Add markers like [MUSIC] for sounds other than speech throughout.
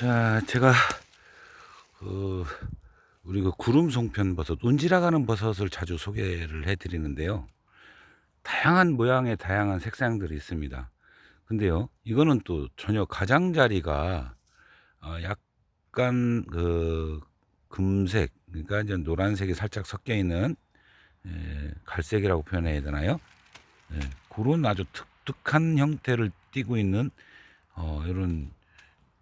자, 제가 그 우리 그 구름 송편 버섯, 운지라가는 버섯을 자주 소개를 해드리는데요. 다양한 모양의 다양한 색상들이 있습니다. 근데요, 이거는 또 전혀 가장자리가 어, 약간 그 금색, 그러니까 이제 노란색이 살짝 섞여 있는 에, 갈색이라고 표현해야 되나요? 예, 그런 아주 독특한 형태를 띠고 있는 어, 이런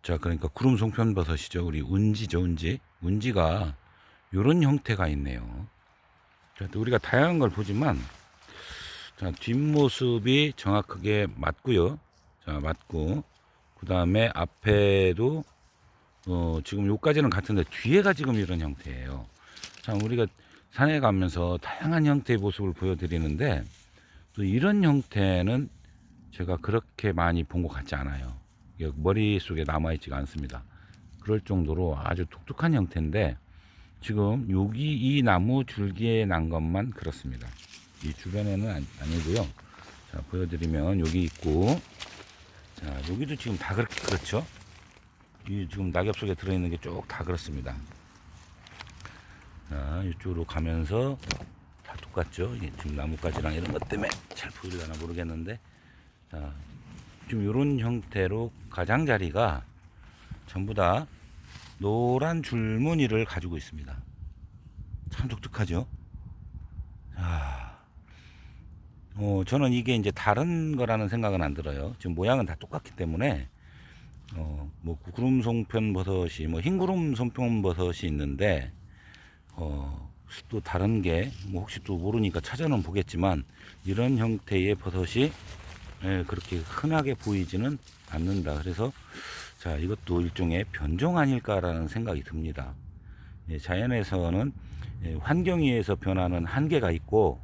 자 그러니까 구름 송편 버섯이죠. 우리 운지죠, 운지. 운지가 이런 형태가 있네요. 자, 또 우리가 다양한 걸 보지만 자 뒷모습이 정확하게 맞고요. 자 맞고 그 다음에 앞에도 어, 지금 요까지는 같은데 뒤에가 지금 이런 형태예요. 자 우리가 산에 가면서 다양한 형태의 모습을 보여드리는데 또 이런 형태는 제가 그렇게 많이 본 것 같지 않아요. 머릿속에 남아있지가 않습니다. 그럴 정도로 아주 독특한 형태인데 지금 여기 이 나무 줄기에 난 것만 그렇습니다. 이 주변에는 아니, 아니고요. 자 보여드리면 여기 있고 자 여기도 지금 다 그렇게 그렇죠. 이 지금 낙엽 속에 들어있는 게 쭉 다 그렇습니다. 자 이쪽으로 가면서 다 똑같죠. 지금 나뭇가지랑 이런 것 때문에 잘 보이려나 모르겠는데 자 지금 이런 형태로 가장자리가 전부 다 노란 줄무늬를 가지고 있습니다. 참 독특하죠. 자, 어, 저는 이게 이제 다른 거라는 생각은 안 들어요. 지금 모양은 다 똑같기 때문에 어, 뭐 구름 송편 버섯이 뭐 흰구름 송편 버섯이 있는데 어, 또 다른 게 뭐 혹시 또 모르니까 찾아는 보겠지만 이런 형태의 버섯이 예, 그렇게 흔하게 보이지는 않는다. 그래서 자 이것도 일종의 변종 아닐까라는 생각이 듭니다. 예, 자연에서는 예, 환경에 의해서 변하는 한계가 있고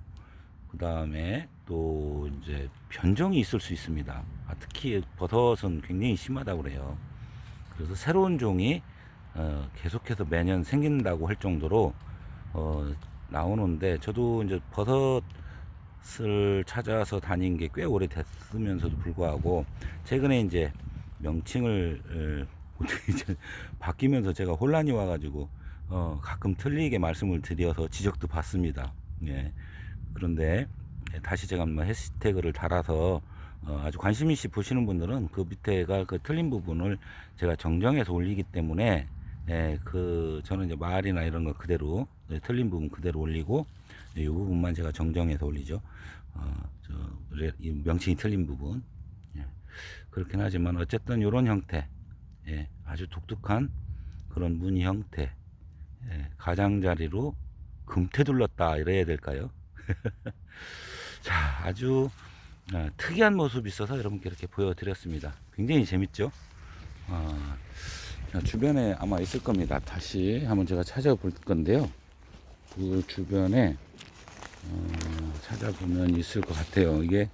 그 다음에 또 이제 변종이 있을 수 있습니다. 아, 특히 버섯은 굉장히 심하다고 그래요. 그래서 새로운 종이 어, 계속해서 매년 생긴다고 할 정도로 어, 나오는데 저도 이제 버섯 을 찾아서 다닌 게 꽤 오래 됐으면서도 불구하고 최근에 이제 명칭을 어, [LAUGHS] 이제 바뀌면서 제가 혼란이 와가지고 어, 가끔 틀리게 말씀을 드려서 지적도 받습니다. 예. 그런데 다시 제가 한번 해시태그를 달아서 어, 아주 관심 있이 보시는 분들은 그 밑에가 그 틀린 부분을 제가 정정해서 올리기 때문에 예, 그 저는 이제 말이나 이런 거 그대로 예, 틀린 부분 그대로 올리고 예, 이 부분만 제가 정정해서 올리죠. 어, 저, 레- 이 명칭이 틀린 부분 예, 그렇긴 하지만 어쨌든 이런 형태 예, 아주 독특한 그런 무늬 형태 예, 가장자리로 금태 둘렀다 이래야 될까요? [LAUGHS] 자 아주 아, 특이한 모습이 있어서 여러분께 이렇게 보여드렸습니다. 굉장히 재밌죠? 아, 자, 주변에 아마 있을 겁니다. 다시 한번 제가 찾아볼 건데요. 그 주변에 어, 찾아보면 있을 것 같아요. 이게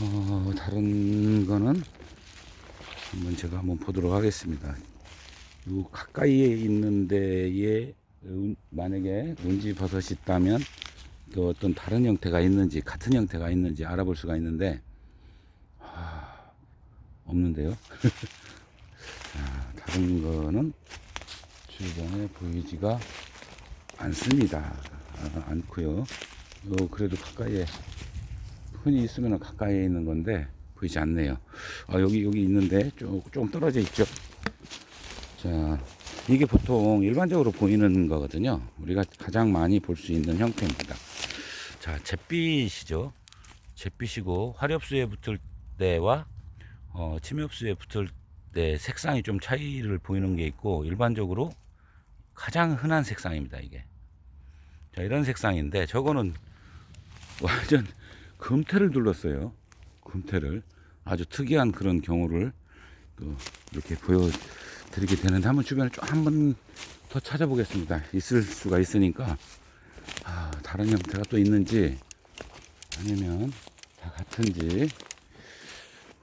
어, 다른 거는 한번 제가 한번 보도록 하겠습니다. 요 가까이에 있는 데에 은- 만약에 운지 버섯이 있다면 그 어떤 다른 형태가 있는지 같은 형태가 있는지 알아볼 수가 있는데 아, 없는데요. [LAUGHS] 자, 다른 거는 주변에 보이지가 않습니다. 아, 않고요. 어, 그래도 가까이에 흔히 있으면 가까이에 있는 건데 보이지 않네요. 아, 여기 여기 있는데 좀, 좀 떨어져 있죠. 자, 이게 보통 일반적으로 보이는 거거든요. 우리가 가장 많이 볼 수 있는 형태입니다. 자, 잿빛이죠. 잿빛이고 화렵수에 붙을 때와 어, 침엽수에 붙을 때 색상이 좀 차이를 보이는 게 있고 일반적으로 가장 흔한 색상입니다. 이게. 자, 이런 색상인데 저거는 완전 금태를 둘렀어요. 금태를 아주 특이한 그런 경우를 또 이렇게 보여드리게 되는데 한번 주변을 좀 한번 더 찾아보겠습니다. 있을 수가 있으니까 아, 다른 형태가 또 있는지 아니면 다 같은지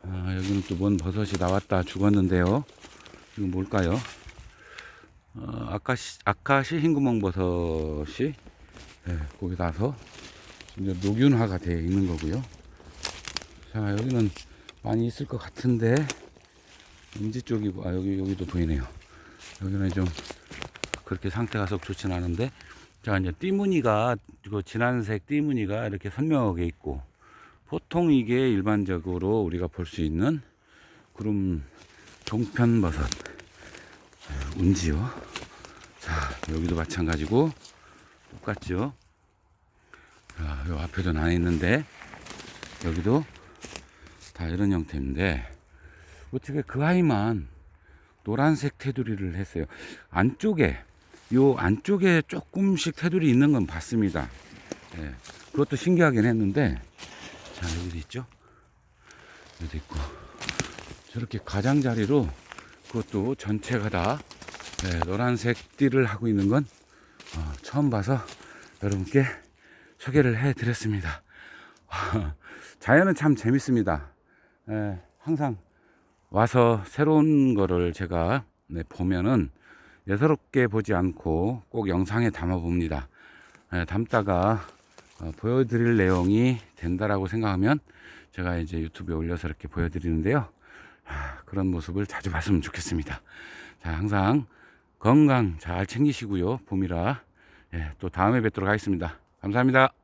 아, 여기는 또 뭔 버섯이 나왔다 죽었는데요. 이건 뭘까요? 어, 아카시, 아카시 흰구멍 버섯이 예, 거기 나서 이제 녹균화가 되어 있는 거고요. 자, 여기는 많이 있을 것 같은데 음지 쪽이고 아 여기 여기도 보이네요. 여기는 좀 그렇게 상태가 썩 좋진 않은데 자 이제 띠무늬가 그 진한색 띠무늬가 이렇게 선명하게 있고 보통 이게 일반적으로 우리가 볼 수 있는 구름 종편버섯 자, 운지요. 자 여기도 마찬가지고 똑같죠. 자, 요 앞에도 나 있는데 여기도 다 이런 형태인데 어떻게 그 아이만 노란색 테두리를 했어요. 안쪽에 요 안쪽에 조금씩 테두리 있는 건 봤습니다. 예, 그것도 신기하긴 했는데 자 여기도 있죠. 여기도 있고 저렇게 가장자리로 그것도 전체가 다 예, 노란색 띠를 하고 있는 건 어, 처음 봐서 여러분께 소개를 해드렸습니다. 자연은 참 재밌습니다. 예, 항상 와서 새로운 거를 제가 네, 보면은 예사롭게 보지 않고 꼭 영상에 담아 봅니다. 예, 담다가 어, 보여드릴 내용이 된다라고 생각하면 제가 이제 유튜브에 올려서 이렇게 보여드리는데요. 아, 그런 모습을 자주 봤으면 좋겠습니다. 자, 항상 건강 잘 챙기시고요. 봄이라 예, 또 다음에 뵙도록 하겠습니다. 감사합니다.